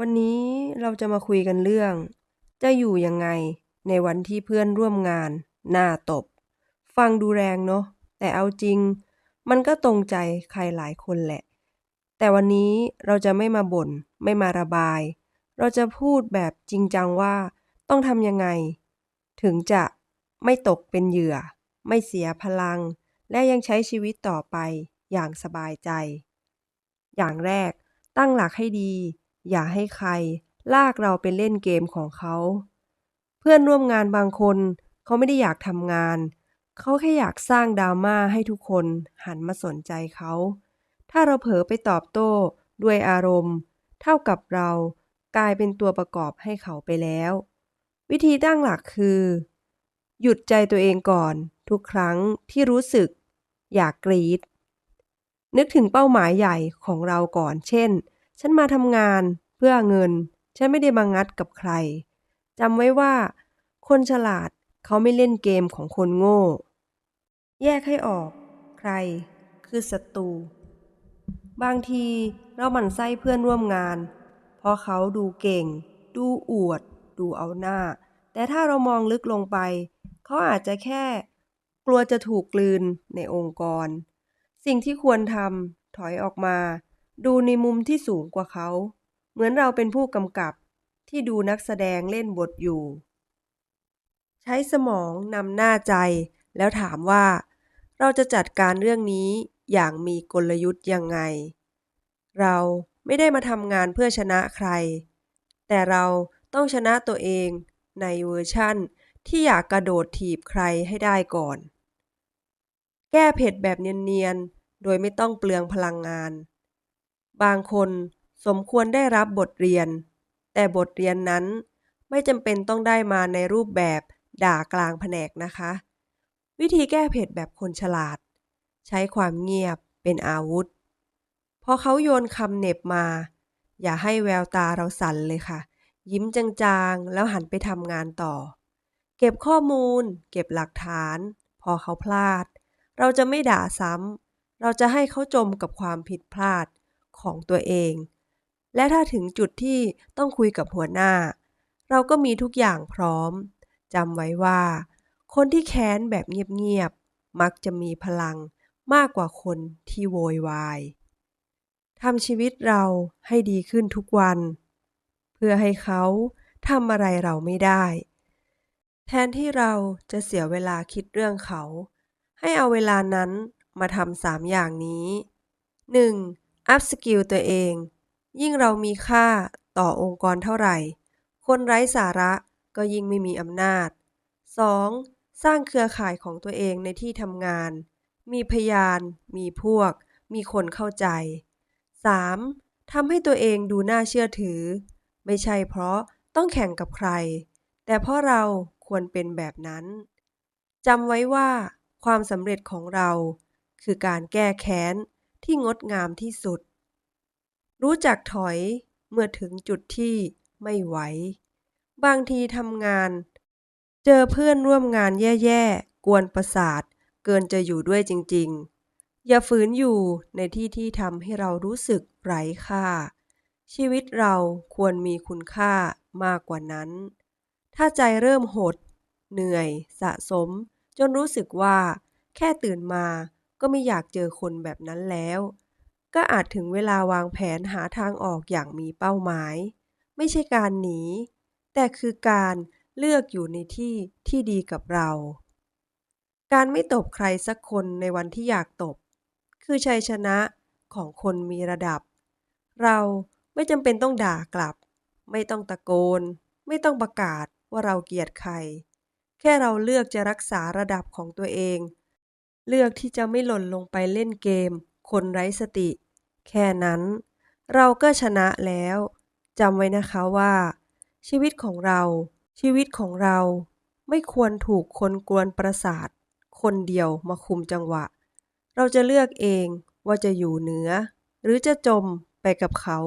วันนี้เราจะมาคุยกันเรื่อง จะอยู่ยังไงในวันที่เพื่อนร่วมงานหน้าตบ ฟังดูแรงเนาะแต่เอาจริง มันก็ตรงใจใครหลายคนแหละ แต่วันนี้เราจะไม่มาบ่น ไม่มาระบาย เราจะพูดแบบจริงจังว่าต้องทำยังไง ถึงจะไม่ตกเป็นเหยื่อ ไม่เสียพลัง และยังใช้ชีวิตต่อไปอย่างสบายใจ อย่างแรกตั้งหลักให้ดี อย่าให้ใคร ลากเราไปเล่นเกมของเขา เพื่อนร่วมงานบางคนเขาไม่ได้อยากทำงาน เขาแค่อยากสร้างดราม่าให้ทุกคนหันมาสนใจเขา ถ้าเราเผลอไปตอบโต้ด้วยอารมณ์ เท่ากับเรากลายเป็นตัวประกอบให้เขาไปแล้ว วิธีตั้งหลักคือ หยุดใจตัวเองก่อน ทุกครั้งที่รู้สึก อยากกรีดนึกถึงเป้าหมายใหญ่ของเราก่อน เช่น ฉันมาทำงาน พื่อเงิน ฉันไม่ได้มางัดกับใครจำไว้ว่า คนฉลาดเขาไม่เล่นเกมของคนโง่ แยกให้ออก ใคร คือศัตรู บางทีเราหมั่นไส้เพื่อนร่วมงาน เพราะเขาดูเก่ง ดูอวด ดูเอาหน้า แต่ถ้าเรามองลึกลงไป เขาอาจจะแค่ กลัวจะถูกกลืนในองค์กร สิ่งที่ควรทำถอยออกมา ดูในมุมที่สูงกว่าเขา เหมือนเราเป็นผู้กำกับที่ดูนักแสดงเล่นบทอยู่ ใช้สมองนำหน้าใจแล้วถามว่า เราจะจัดการเรื่องนี้อย่างมีกลยุทธ์ยังไง เราไม่ได้มาทำงานเพื่อชนะใคร แต่เราต้องชนะตัวเองในเวอร์ชั่นที่อยากกระโดดถีบใครให้ได้ก่อน แก้เผ็ดแบบเนียนๆ โดยไม่ต้องเปลืองพลังงาน บางคน สมควรได้รับบทเรียน แต่บทเรียนนั้น ไม่จำเป็นต้องได้มาในรูปแบบด่ากลางแผนกนะคะ วิธีแก้เผ็ดแบบคนฉลาด ใช้ความเงียบเป็นอาวุธ พอเขาโยนคำเหน็บมา อย่าให้แววตาเราสั่นเลยค่ะ ยิ้มจางๆ แล้วหันไปทำงานต่อ เก็บข้อมูล เก็บหลักฐาน พอเขาพลาด เราจะไม่ด่าซ้ำเราจะให้เขาจมกับความผิดพลาดของตัวเอง และถ้าถึงจุดที่ต้องคุยกับหัวหน้า เราก็มีทุกอย่างพร้อมจำไว้ว่า คนที่แค้นแบบเงียบๆ มักจะมีพลังมากกว่าคนที่โวยวายทำชีวิตเราให้ดีขึ้นทุกวัน เพื่อให้เขาทำอะไรเราไม่ได้ แทนที่เราจะเสียเวลาคิดเรื่องเขา ให้เอาเวลานั้นมาทำสามอย่างนี้ 1. อัพสกิลตัวเอง ยิ่งเรามีค่าต่อองค์กรเท่าไหร่ คนไร้สาระก็ยิ่งไม่มีอำนาจ 2. สร้างเครือข่ายของตัวเองในที่ทำงาน มีพยาน มีพวก มีคนเข้าใจ 3. ทำให้ตัวเองดูน่าเชื่อถือ ไม่ใช่เพราะต้องแข่งกับใคร แต่เพราะเราควรเป็นแบบนั้นจำไว้ว่า ความสำเร็จของเรา คือการแก้แค้นที่งดงามที่สุด รู้จักถอยเมื่อถึงจุดที่ไม่ไหว บางทีทำงาน เจอเพื่อนร่วมงานแย่ๆ กวนประสาท เกินจะอยู่ด้วยจริงๆ อย่าฝืนอยู่ในที่ที่ทำให้เรารู้สึกไร้ค่า ชีวิตเราควรมีคุณค่ามากกว่านั้น ถ้าใจเริ่มหด เหนื่อย สะสม จนรู้สึกว่า แค่ตื่นมาก็ไม่อยากเจอคนแบบนั้นแล้ว ก็อาจถึงเวลาวางแผนหาทางออกอย่างมีเป้าหมาย ไม่ใช่การหนี แต่คือการเลือกอยู่ในที่ที่ดีกับเรา การไม่ตบใครสักคนในวันที่อยากตบ คือชัยชนะของคนมีระดับ เราไม่จำเป็นต้องด่ากลับ ไม่ต้องตะโกน ไม่ต้องประกาศว่าเราเกลียดใคร แค่เราเลือกจะรักษาระดับของตัวเอง เลือกที่จะไม่หล่นลงไปเล่นเกม คนไร้สติ แค่นั้นเราก็ชนะแล้วจำไว้นะคะว่า ชีวิตของเรา ชีวิตของเราไม่ควรถูกคนกวนประสาท คนเดียวมาคุมจังหวะ เราจะเลือกเองว่าจะอยู่เหนือ หรือจะจมไปกับเขา